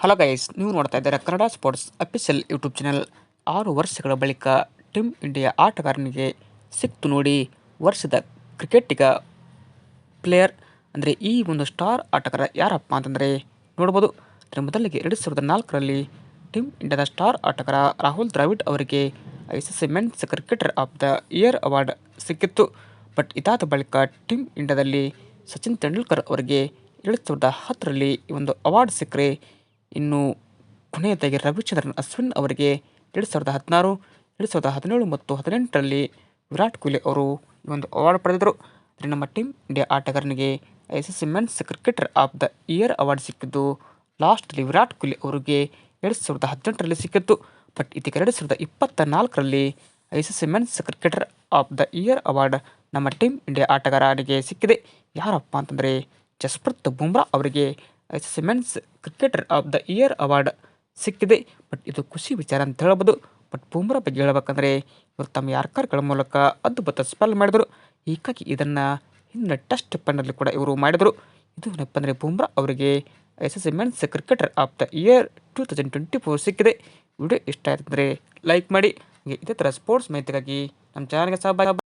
Hello guys ನೀವು ನೋಡ್ತಾ ಇದ್ದಾರೆ Kannada sports official YouTube channel ಆರು ವರ್ಷಗಳ ಬಳಿಕ ಟೀಮ್ ಇಂಡಿಯಾ ಆಟಗಾರನಿಗೆ ಸಿಕ್ತು ನೋಡಿ ವರ್ಷದ ಕ್ರಿಕೆಟಿಗ ಪ್ಲೇಯರ್ ಅಂದರೆ ಈ ಒಂದು ಸ್ಟಾರ್ ಆಟಗಾರ ಯಾರಪ್ಪ ಅಂತಂದರೆ ನೋಡ್ಬೋದು. ಅದರ ಮೊದಲಿಗೆ ಎರಡು ಸಾವಿರದ ನಾಲ್ಕರಲ್ಲಿ ಟೀಮ್ ಇಂಡಿಯಾದ ಸ್ಟಾರ್ ಆಟಗಾರ ರಾಹುಲ್ ದ್ರಾವಿಡ್ ಅವರಿಗೆ I C C men's cricketer of the year award ಸಿಕ್ಕಿತ್ತು. ಬಟ್ ಇದಾದ ಬಳಿಕ ಟೀಮ್ ಇಂಡಿಯಾದಲ್ಲಿ ಸಚಿನ್ ತೆಂಡೂಲ್ಕರ್ ಅವರಿಗೆ ಎರಡು ಸಾವಿರದ ಹತ್ತರಲ್ಲಿ ಈ ಒಂದು ಅವಾರ್ಡ್ ಸಿಕ್ಕರೆ ಇನ್ನು ಕೊನೆಯದಾಗಿ ರವಿಚಂದ್ರನ್ ಅಶ್ವಿನ್ ಅವರಿಗೆ ಎರಡು ಸಾವಿರದ ಹದಿನಾರು, ಎರಡು ಸಾವಿರದ ಹದಿನೇಳು ಮತ್ತು ಹದಿನೆಂಟರಲ್ಲಿ ವಿರಾಟ್ ಕೊಹ್ಲಿ ಅವರು ಈ ಒಂದು ಅವಾರ್ಡ್ ಪಡೆದರು ಅಂದರೆ ನಮ್ಮ team India ಆಟಗಾರನಿಗೆ I C C men's cricketer of the year award ಸಿಕ್ಕಿದ್ದು ಲಾಸ್ಟಲ್ಲಿ ವಿರಾಟ್ ಕೊಹ್ಲಿ ಅವರಿಗೆ ಎರಡು ಸಾವಿರದ ಹದಿನೆಂಟರಲ್ಲಿ ಸಿಕ್ಕಿತ್ತು. ಬಟ್ ಇದೀಗ ಎರಡು ಸಾವಿರದ ಇಪ್ಪತ್ತ ನಾಲ್ಕರಲ್ಲಿ I C C men's cricketer of the year award ನಮ್ಮ ಟೀಮ್ ಇಂಡಿಯಾ ಆಟಗಾರನಿಗೆ ಸಿಕ್ಕಿದೆ. ಯಾರಪ್ಪ ಅಂತಂದರೆ ಜಸ್ಪ್ರೀತ್ ಬುಮ್ರಾ ಅವರಿಗೆ I C men's cricketer of the year award ಸಿಕ್ಕಿದೆ. ಬಟ್ ಇದು ಖುಷಿ ವಿಚಾರ ಅಂತ ಹೇಳ್ಬೋದು. ಬಟ್ ಬೂಮ್ರಾ ಬಗ್ಗೆ ಹೇಳ್ಬೇಕಂದ್ರೆ ಇವರು ತಮ್ಮ ಯಾರ್ಕರ್ಗಳ ಮೂಲಕ ಅದ್ಭುತ ಸ್ಪೆಲ್ ಮಾಡಿದರು. ಹೀಗಾಗಿ ಇದನ್ನು ಹಿಂದಿನ ಟೆಸ್ಟ್ ಪಂದ್ಯದಲ್ಲಿ ಕೂಡ ಇವರು ಮಾಡಿದರು. ಇದು ಏನಪ್ಪ ಅಂದರೆ ಬೂಮ್ರಾ ಅವರಿಗೆ S S men's cricketer of the year two thousand twenty four ಸಿಕ್ಕಿದೆ. ವಿಡಿಯೋ ಇಷ್ಟ ಆಯ್ತಂದರೆ ಲೈಕ್ ಮಾಡಿ. ಇದೇ ಥರ ಸ್ಪೋರ್ಟ್ಸ್ ಮಾಹಿತಿಗಾಗಿ ನಮ್ಮ ಚಾನಲ್ಗೆ ಸಹ